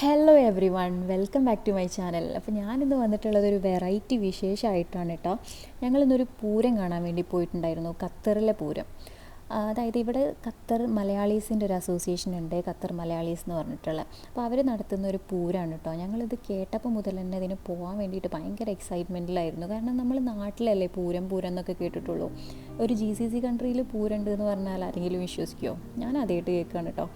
Hello everyone welcome back to my channel അപ്പോൾ ഞാനിന്ന് വന്നിട്ടുള്ളത് ഒരു വെറൈറ്റി വിശേഷമായിട്ടാണ് കേട്ടോ ഞങ്ങളിന്നൊരു പൂരം കാണാൻ വേണ്ടി പോയിട്ടുണ്ടായിരുന്നു. ഖത്തറിലെ പൂരം. അതായത് ഇവിടെ ഖത്തർ മലയാളീസിന്റെ ഒരു അസോസിയേഷൻ ഉണ്ട്. ഖത്തർ മലയാളീസ് എന്ന് പറഞ്ഞിട്ടുള്ള. അപ്പോൾ അവർ നടത്തുന്ന ഒരു പൂരാണ് കേട്ടോ ഞങ്ങളിത് കേട്ടപ്പോൾ മുതൽ തന്നെ ഇതിന് പോകാൻ വേണ്ടിയിട്ട് ഭയങ്കര എക്സൈറ്റ്മെന്റിലായിരുന്നു കാരണം നമ്മൾ നാട്ടിലല്ലേ പൂരം പൂരം എന്നൊക്കെ കേട്ടിട്ടുള്ളൂ. ഒരു ജി സി സി കൺട്രിയിൽ പൂരമുണ്ട് എന്ന് പറഞ്ഞാൽ ആരെങ്കിലും വിശ്വസിക്കുമോ ഞാൻ ആദ്യമായിട്ട് കേൾക്കുകയാണ് കേട്ടോ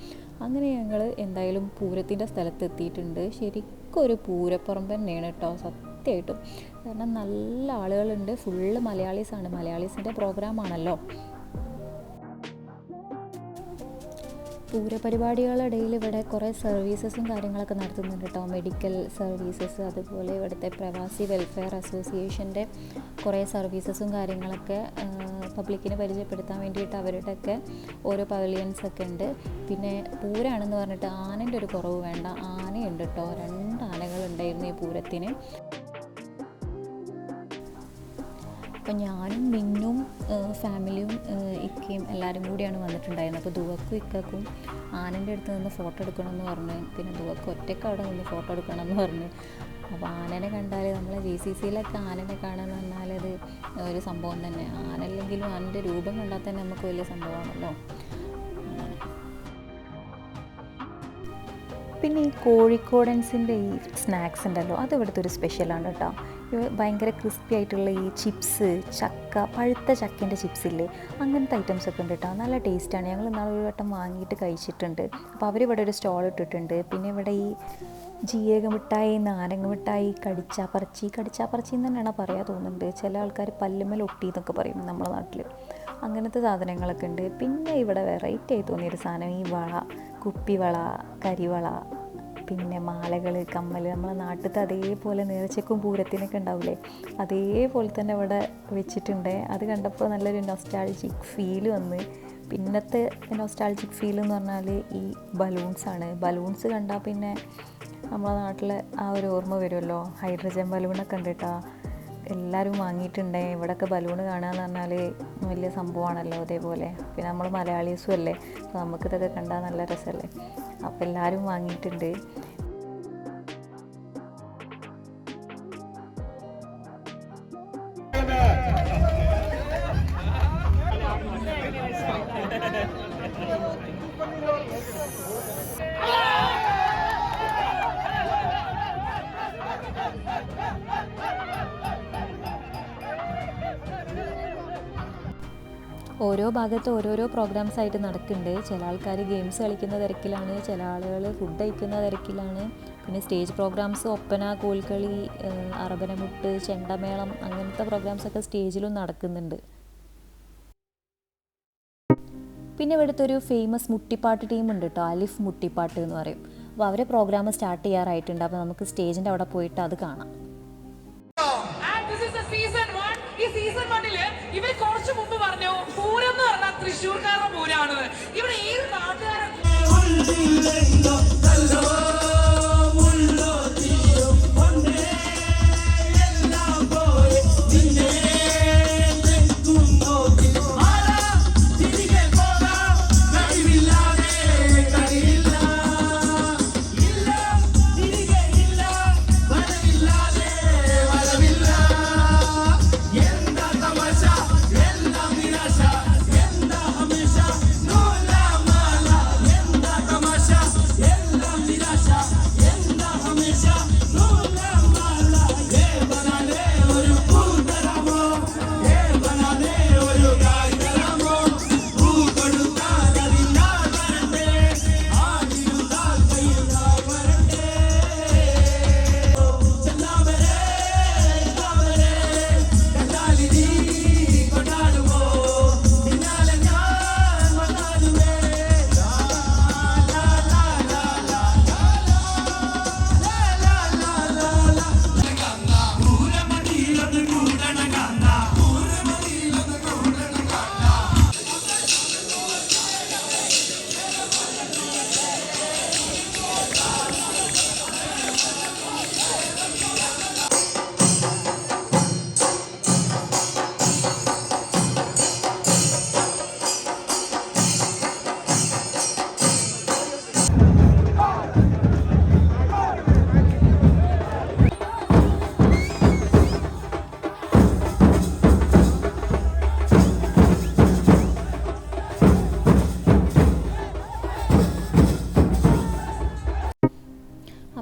അങ്ങനെ ഞങ്ങൾ എന്തായാലും പൂരത്തിന്റെ സ്ഥലത്ത് എത്തിയിട്ടുണ്ട് ശരിക്കും ഒരു പൂരപ്പറമ്പ് തന്നെയാണ് കേട്ടോ സത്യമായിട്ടും കാരണം നല്ല ആളുകളുണ്ട്. ഫുള്ള് മലയാളീസാണ്. മലയാളീസിന്റെ പ്രോഗ്രാമാണല്ലോ പൂരപരിപാടികളിടയിൽ ഇവിടെ കുറേ സർവീസസും കാര്യങ്ങളൊക്കെ നടത്തുന്നുണ്ട് കേട്ടോ മെഡിക്കൽ സർവീസസ് അതുപോലെ ഇവിടുത്തെ പ്രവാസി വെൽഫെയർ അസോസിയേഷന്റെ കുറേ സർവീസസും കാര്യങ്ങളൊക്കെ പബ്ലിക്കിന് പരിചയപ്പെടുത്താൻ വേണ്ടിയിട്ട് അവരുടെയൊക്കെ ഓരോ പവലിയൻസ് ഒക്കെ ഉണ്ട്. പിന്നെ പൂരാണെന്ന് പറഞ്ഞിട്ട് ആനന്റെ ഒരു കുറവ് വേണ്ട. ആനയുണ്ട് കേട്ടോ രണ്ട് ആനകളുണ്ടായിരുന്നു ഈ പൂരത്തിന്. അപ്പം ഞാനും മിന്നും ഫാമിലിയും ഇക്കയും എല്ലാവരും കൂടിയാണ് വന്നിട്ടുണ്ടായിരുന്നത്. അപ്പോൾ ദുവക്കും ഇക്കക്കും ആനന്റെ അടുത്ത് നിന്ന് ഫോട്ടോ എടുക്കണമെന്ന് പറഞ്ഞു. പിന്നെ ദുവക്ക് ഒറ്റയ്ക്ക് അവിടെ നിന്ന് ഫോട്ടോ എടുക്കണമെന്ന് പറഞ്ഞ്. അപ്പോൾ ആനനെ കണ്ടാൽ നമ്മൾ ജെ സി സിയിലൊക്കെ ആനനെ എന്ന് പറഞ്ഞാൽ അത് ഒരു സംഭവം തന്നെ. ആനല്ലെങ്കിലും ആനന്റെ രൂപം കണ്ടാൽ തന്നെ നമുക്ക് വലിയ സംഭവമാണല്ലോ. പിന്നെ ഈ കോഴിക്കോടൻസിന്റെ ഈ സ്നാക്സ് ഉണ്ടല്ലോ അത് ഇവിടുത്തെ ഒരു സ്പെഷ്യലാണ് കേട്ടോ. ഭയങ്കര ക്രിസ്പി ആയിട്ടുള്ള ഈ ചിപ്സ് ചക്ക പഴുത്ത ചക്കേന്റെ ചിപ്സ് ഇല്ലേ? അങ്ങനത്തെ ഐറ്റംസ് ഒക്കെ ഉണ്ട് കേട്ടോ. നല്ല ടേസ്റ്റാണ് ഞങ്ങൾ ഇന്നാളൊരു വട്ടം വാങ്ങിയിട്ട് കഴിച്ചിട്ടുണ്ട്. അപ്പോൾ അവരിവിടെ ഒരു സ്റ്റോൾ ഇട്ടിട്ടുണ്ട്. പിന്നെ ഇവിടെ ഈ ജീരക മിഠായി നാരങ്ങ മിഠായി കടിച്ചാപ്പറച്ചി കടിച്ചാപ്പറച്ചി എന്ന് തന്നെയാണ് പറയാൻ തോന്നുന്നത്. ചില ആൾക്കാർ പല്ലുമ്മൽ ഒട്ടി എന്നൊക്കെ പറയും നമ്മുടെ നാട്ടിൽ അങ്ങനത്തെ സാധനങ്ങളൊക്കെ ഉണ്ട്. പിന്നെ ഇവിടെ വെറൈറ്റി ആയി തോന്നിയൊരു സാധനം ഈ വള കുപ്പിവള കരിവള പിന്നെ മാലകൾ കമ്മൽ നമ്മളെ നാട്ടിലത്തെ അതേപോലെ നേർച്ചക്കും പൂരത്തിനൊക്കെ ഉണ്ടാവില്ലേ അതേപോലെ തന്നെ ഇവിടെ വെച്ചിട്ടുണ്ട്. അത് കണ്ടപ്പോൾ നല്ലൊരു നൊസ്റ്റാൾജിക് ഫീൽ വന്ന്. പിന്നത്തെ നൊസ്റ്റാൾജിക് ഫീൽ എന്ന് പറഞ്ഞാൽ ഈ ബലൂൺസാണ് ബലൂൺസ് കണ്ടാൽ പിന്നെ നമ്മളെ നാട്ടിലെ ആ ഒരു ഓർമ്മ വരുമല്ലോ? ഹൈഡ്രജൻ ബലൂണൊക്കെ ഉണ്ട് കേട്ടോ എല്ലാവരും വാങ്ങിയിട്ടുണ്ടേ. ഇവിടെയൊക്കെ ബലൂൺ കാണുക എന്ന് പറഞ്ഞാൽ വലിയ സംഭവമാണല്ലോ അതേപോലെ പിന്നെ നമ്മൾ മലയാളീസും അല്ലേ? അപ്പോൾ നമുക്കിതൊക്കെ കണ്ടാൽ നല്ല രസമല്ലേ? അപ്പോൾ എല്ലാവരും വാങ്ങിയിട്ടുണ്ട്. ഓരോ ഭാഗത്ത് ഓരോരോ പ്രോഗ്രാംസ് ആയിട്ട് നടക്കുന്നുണ്ട്. ചില ആൾക്കാർ ഗെയിംസ് കളിക്കുന്ന തിരക്കിലാണ് ചില ആളുകൾ ഫുഡ് കഴിക്കുന്ന തിരക്കിലാണ്. പിന്നെ സ്റ്റേജ് പ്രോഗ്രാംസ് ഒപ്പന കോൽക്കളി അറബനമുട്ട് ചെണ്ടമേളം അങ്ങനത്തെ പ്രോഗ്രാംസ് ഒക്കെ സ്റ്റേജിലും നടക്കുന്നുണ്ട്. പിന്നെ ഇവിടുത്തെ ഒരു ഫേമസ് മുട്ടിപ്പാട്ട് ടീം ഉണ്ട് കേട്ടോ അലിഫ് മുട്ടിപ്പാട്ട് എന്ന് പറയും. അപ്പോൾ അവരെ പ്രോഗ്രാം സ്റ്റാർട്ട് ചെയ്യാറായിട്ടുണ്ട്. അപ്പോൾ നമുക്ക് സ്റ്റേജിന്റെ അവിടെ പോയിട്ട് അത് കാണാം. ഈ സീസൺ കുറച്ചു മുമ്പ് പറഞ്ഞു പൂരം എന്ന് പറഞ്ഞാൽ തൃശ്ശൂർക്കാരുടെ പൂരാണെന്ന് ഇവിടെ ഏത് നാട്ടുകാരെ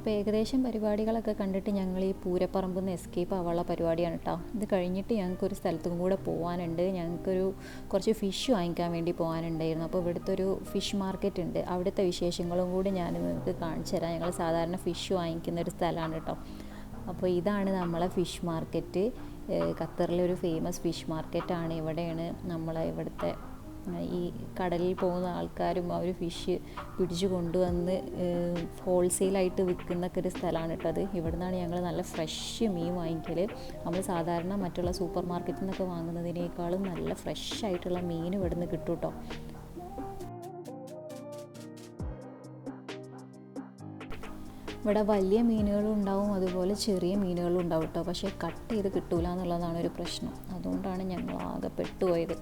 അപ്പോൾ ഏകദേശം പരിപാടികളൊക്കെ കണ്ടിട്ട് ഞങ്ങൾ ഈ പൂരപ്പറമ്പിൽ നിന്ന് എസ്കേപ്പ് ആവാനുള്ള പരിപാടിയാണ് കേട്ടോ ഇത് കഴിഞ്ഞിട്ട് ഞങ്ങൾക്കൊരു സ്ഥലത്തും കൂടെ പോകാനുണ്ട് ഞങ്ങൾക്കൊരു കുറച്ച് ഫിഷ് വാങ്ങിക്കാൻ വേണ്ടി പോകാനുണ്ടായിരുന്നു അപ്പോൾ ഇവിടുത്തെ ഒരു ഫിഷ് മാർക്കറ്റ് ഉണ്ട്. അവിടുത്തെ വിശേഷങ്ങളും കൂടി ഞാൻ നിങ്ങൾക്ക് കാണിച്ചു തരാം. ഞങ്ങൾ സാധാരണ ഫിഷ് വാങ്ങിക്കുന്ന ഒരു സ്ഥലമാണ് കേട്ടോ അപ്പോൾ ഇതാണ് നമ്മളെ ഫിഷ് മാർക്കറ്റ് ഖത്തറിലെ ഒരു ഫേമസ് ഫിഷ് മാർക്കറ്റാണ് ഇവിടെയാണ് നമ്മളെ ഇവിടുത്തെ ഈ കടലിൽ പോകുന്ന ആൾക്കാരും അവർ ഫിഷ് പിടിച്ചു കൊണ്ടുവന്ന് ഹോൾസെയിലായിട്ട് വിൽക്കുന്നൊക്കെ ഒരു സ്ഥലമാണ് കേട്ടോ അത്. ഇവിടെ നിന്നാണ് ഞങ്ങൾ നല്ല ഫ്രഷ് മീൻ വാങ്ങിക്കൽ നമ്മൾ സാധാരണ മറ്റുള്ള സൂപ്പർ മാർക്കറ്റിൽ നിന്നൊക്കെ വാങ്ങുന്നതിനേക്കാളും നല്ല ഫ്രഷ് ആയിട്ടുള്ള മീൻ ഇവിടെ നിന്ന് കിട്ടും കേട്ടോ ഇവിടെ വലിയ മീനുകളും ഉണ്ടാവും അതുപോലെ ചെറിയ മീനുകളും ഉണ്ടാവും കേട്ടോ. പക്ഷേ കട്ട് ചെയ്ത് കിട്ടൂല എന്നുള്ളതാണ് ഒരു പ്രശ്നം. അതുകൊണ്ടാണ് ഞങ്ങൾ ആകെ പെട്ടുപോയത്.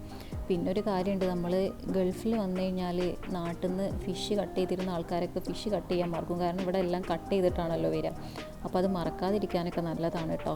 പിന്നെ ഒരു കാര്യമുണ്ട് നമ്മൾ ഗൾഫിൽ വന്നു കഴിഞ്ഞാൽ നാട്ടിൽ നിന്ന് ഫിഷ് കട്ട് ചെയ്തിരുന്ന ആൾക്കാരൊക്കെ ഫിഷ് കട്ട് ചെയ്യാൻ മറക്കും. കാരണം ഇവിടെ എല്ലാം കട്ട് ചെയ്തിട്ടാണല്ലോ വരിക. അപ്പോൾ അത് മറക്കാതിരിക്കാനൊക്കെ നല്ലതാണ് കേട്ടോ.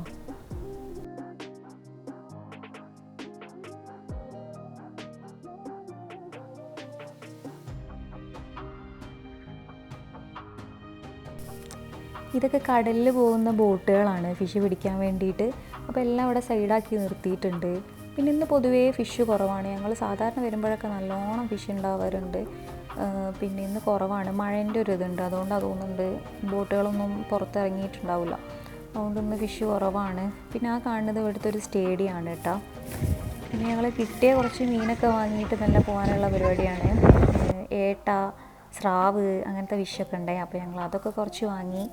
ഇതൊക്കെ കടലിൽ പോകുന്ന ബോട്ടുകളാണ് ഫിഷ് പിടിക്കാൻ വേണ്ടിയിട്ട്. അപ്പോൾ എല്ലാം അവിടെ സൈഡാക്കി നിർത്തിയിട്ടുണ്ട്. പിന്നെ ഇന്ന് പൊതുവേ ഫിഷ് കുറവാണ്. ഞങ്ങൾ സാധാരണ വരുമ്പോഴൊക്കെ നല്ലോണം ഫിഷ് ഉണ്ടാവാറുണ്ട്. പിന്നെ ഇന്ന് കുറവാണ്. മഴേന്റെ ഒരു ഇതുണ്ട്. അതുകൊണ്ട് തോന്നുന്നുണ്ട് ബോട്ടുകളൊന്നും പുറത്തിറങ്ങിയിട്ടുണ്ടാവില്ല. അതുകൊണ്ട് ഇന്ന് ഫിഷ് കുറവാണ്. പിന്നെ ആ കാണുന്നത് ഇവിടുത്തെ ഒരു സ്റ്റേഡിയാണ് കേട്ടോ. പിന്നെ ഞങ്ങൾ കിട്ടിയ കുറച്ച് മീനൊക്കെ വാങ്ങിയിട്ട് നല്ല പോകാനുള്ള പരിപാടിയാണ്. ഏട്ട സ്രാവ് അങ്ങനത്തെ ഫിഷൊക്കെ ഉണ്ടായി. അപ്പോൾ ഞങ്ങൾ അതൊക്കെ കുറച്ച് വാങ്ങി.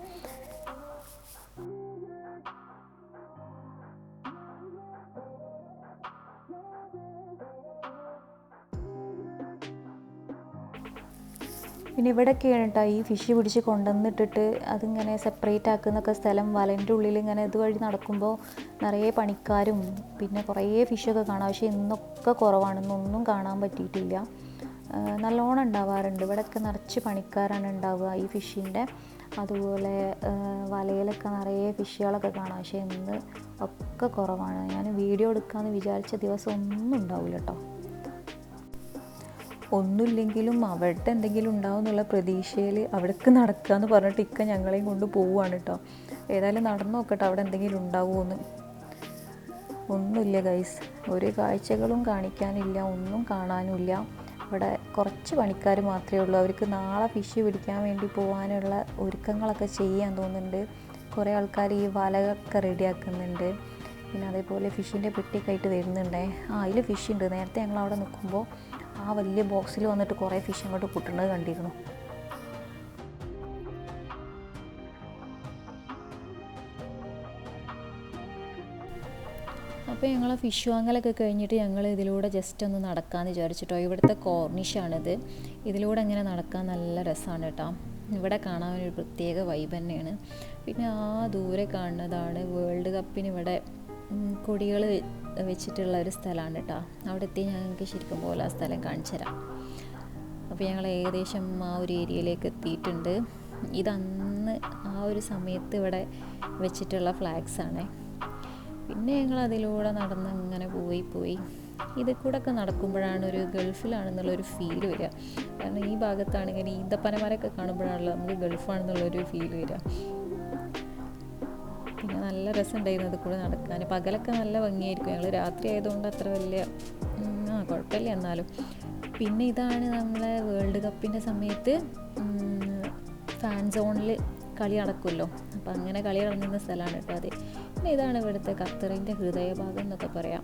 പിന്നെ ഇവിടെയൊക്കെയാണ് കേട്ടോ ഈ ഫിഷ് പിടിച്ച് കൊണ്ടുവന്നിട്ടിട്ട് അതിങ്ങനെ സെപ്പറേറ്റ് ആക്കുന്നൊക്കെ സ്ഥലം. വലന്റെ ഉള്ളിൽ ഇങ്ങനെ ഇതുവഴി നടക്കുമ്പോൾ നിറയെ പണിക്കാരും പിന്നെ കുറേ ഫിഷൊക്കെ കാണാം. പക്ഷേ ഇന്നൊക്കെ കുറവാണ്. ഇന്നൊന്നും കാണാൻ പറ്റിയിട്ടില്ല. നല്ലോണം ഉണ്ടാവാറുണ്ട്. ഇവിടെയൊക്കെ നിറച്ച് പണിക്കാരാണ് ഉണ്ടാവുക ഈ ഫിഷിന്റെ. അതുപോലെ വലയിലൊക്കെ നിറയെ ഫിഷുകളൊക്കെ കാണാം. പക്ഷേ ഇന്ന് ഒക്കെ കുറവാണ്. ഞാൻ വീഡിയോ എടുക്കാമെന്ന് വിചാരിച്ച ദിവസം ഒന്നും ഉണ്ടാവില്ല കേട്ടോ ഒന്നുമില്ലെങ്കിലും അവിടെ എന്തെങ്കിലും ഉണ്ടാവും എന്നുള്ള പ്രതീക്ഷയിൽ അവിടേക്ക് നടക്കുക എന്ന് പറഞ്ഞിട്ട് ഇക്ക ഞങ്ങളെയും കൊണ്ട് പോവുകയാണ് കേട്ടോ ഏതായാലും നടന്നു നോക്കട്ടെ അവിടെ എന്തെങ്കിലും ഉണ്ടാവുമെന്ന് ഒന്നുമില്ല ഗൈസ് ഒരു കാഴ്ചകളും കാണിക്കാനില്ല ഒന്നും കാണാനുമില്ല. ഇവിടെ കുറച്ച് പണിക്കാർ മാത്രമേ ഉള്ളൂ. അവർക്ക് നാളെ ഫിഷ് പിടിക്കാൻ വേണ്ടി പോകാനുള്ള ഒരുക്കങ്ങളൊക്കെ ചെയ്യാൻ തോന്നുന്നുണ്ട്. കുറേ ആൾക്കാർ ഈ വലകളൊക്കെ റെഡിയാക്കുന്നുണ്ട് പിന്നെ അതേപോലെ ഫിഷിന്റെ പെട്ടിയൊക്കെ ആയിട്ട് വരുന്നുണ്ടേ. ആ അതിൽ ഫിഷ് ഉണ്ട്. നേരത്തെ ഞങ്ങൾ അവിടെ നിൽക്കുമ്പോൾ ആ വലിയ ബോക്സിൽ വന്നിട്ട് കുറേ ഫിഷ് അങ്ങോട്ട് പൊട്ടുന്നത് കണ്ടിരുന്നു. അപ്പോൾ ഞങ്ങൾ ഫിഷ് വാങ്ങലൊക്കെ കഴിഞ്ഞിട്ട് ഞങ്ങൾ ഇതിലൂടെ ജസ്റ്റ് ഒന്ന് നടക്കാമെന്ന് വിചാരിച്ചിട്ടോ. ഇവിടുത്തെ കോർണിഷാണിത് ഇതിലൂടെ ഇങ്ങനെ നടക്കാൻ നല്ല രസമാണ് കേട്ടോ. ഇവിടെ കാണാൻ ഒരു പ്രത്യേക വൈബ് തന്നെയാണ്. പിന്നെ ആ ദൂരെ കാണുന്നതാണ് വേൾഡ് കപ്പിന് ഇവിടെ കൊടികൾ വെച്ചിട്ടുള്ള ഒരു സ്ഥലമാണ് കേട്ടോ. അവിടെ എത്തി ഞങ്ങൾക്ക് ശരിക്കും പോലെ ആ സ്ഥലം കാണിച്ചു തരാം. അപ്പോൾ ഞങ്ങൾ ഏകദേശം ആ ഒരു ഏരിയയിലേക്ക് എത്തിയിട്ടുണ്ട്. ഇതന്ന് ആ ഒരു സമയത്ത് ഇവിടെ വെച്ചിട്ടുള്ള ഫ്ലാഗ്സ് ആണേ. പിന്നെ ഞങ്ങൾ അതിലൂടെ നടന്ന് അങ്ങനെ പോയി പോയി. ഇതിൽ കൂടെ ഒക്കെ നടക്കുമ്പോഴാണ് ഒരു ഗൾഫിലാണെന്നുള്ളൊരു ഫീൽ വരിക. കാരണം ഈ ഭാഗത്താണെങ്കിൽ ഈന്തപ്പനമാരൊക്കെ കാണുമ്പോഴാണല്ലോ നമുക്ക് ഗൾഫാണെന്നുള്ളൊരു ഫീൽ വരിക. പിന്നെ നല്ല രസം ഉണ്ടായിരുന്നു കൂടെ നടക്കാൻ. പകലൊക്കെ നല്ല ഭംഗിയായിരിക്കും. ഞങ്ങൾ രാത്രി ആയതുകൊണ്ട് അത്ര വലിയ ആ കുഴപ്പമില്ല എന്നാലും. പിന്നെ ഇതാണ് നമ്മളെ വേൾഡ് കപ്പിന്റെ സമയത്ത് ഫാൻ സോണിൽ കളി നടക്കുമല്ലോ. അപ്പോൾ അങ്ങനെ കളി നടന്നിരുന്ന സ്ഥലമാണ് കേട്ടോ അത്. പിന്നെ ഇതാണ് ഇവിടുത്തെ ഖത്തറിന്റെ ഹൃദയഭാഗം എന്നൊക്കെ പറയാം.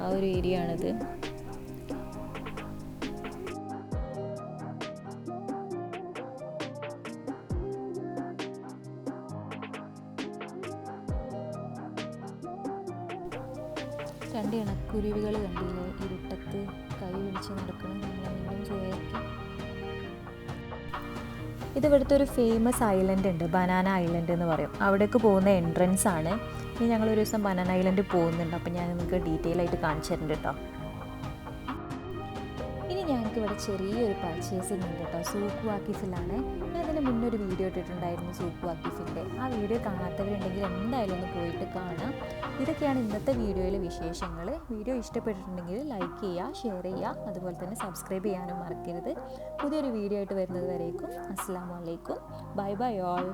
ആ ഒരു ഏരിയ ആണിത് രണ്ട് ഇണക്കുരുവികൾ കണ്ടില്ലേ? ഇരുട്ടത്ത് കൈ പിടിച്ച് നടക്കണം നമ്മളെ വീണ്ടും ചോയക്കി ഇത് ഇവിടുത്തെ ഒരു ഫേമസ് ഐലൻഡ് ഉണ്ട്. ബനാന ഐലൻഡ് എന്ന് പറയും. അവിടേക്ക് പോകുന്ന എൻട്രൻസ് ആണ്. ഇനി ഞങ്ങൾ ഒരു ദിവസം ബനാന ഐലൻഡ് പോകുന്നുണ്ട്. അപ്പോൾ ഞാൻ നിങ്ങൾക്ക് ഡീറ്റെയിൽ ആയിട്ട് കാണിച്ചു തരുന്നുണ്ട് കേട്ടോ ഇവിടെ ചെറിയൊരു പർച്ചേസിംഗ് ഉണ്ട് കേട്ടോ. സൂക്ക് വാക്കീസിലാണ് ഞാൻ അതിന് മുന്നേ ഒരു വീഡിയോ ഇട്ടിട്ടുണ്ടായിരുന്നു സൂക്ക് വാക്കീസിന്റെ ആ വീഡിയോ കാണാത്തവരുണ്ടെങ്കിൽ എന്തായാലും ഒന്ന് പോയിട്ട് കാണാം. ഇതൊക്കെയാണ് ഇന്നത്തെ വീഡിയോയിലെ വിശേഷങ്ങൾ വീഡിയോ ഇഷ്ടപ്പെട്ടിട്ടുണ്ടെങ്കിൽ ലൈക്ക് ചെയ്യുക ഷെയർ ചെയ്യുക അതുപോലെ തന്നെ സബ്സ്ക്രൈബ് ചെയ്യാനും മറക്കരുത്. പുതിയൊരു വീഡിയോ ആയിട്ട് വരുന്നത് വരേക്കും. അസ്സാം വലൈക്കും ബൈ ബൈ ഓൾ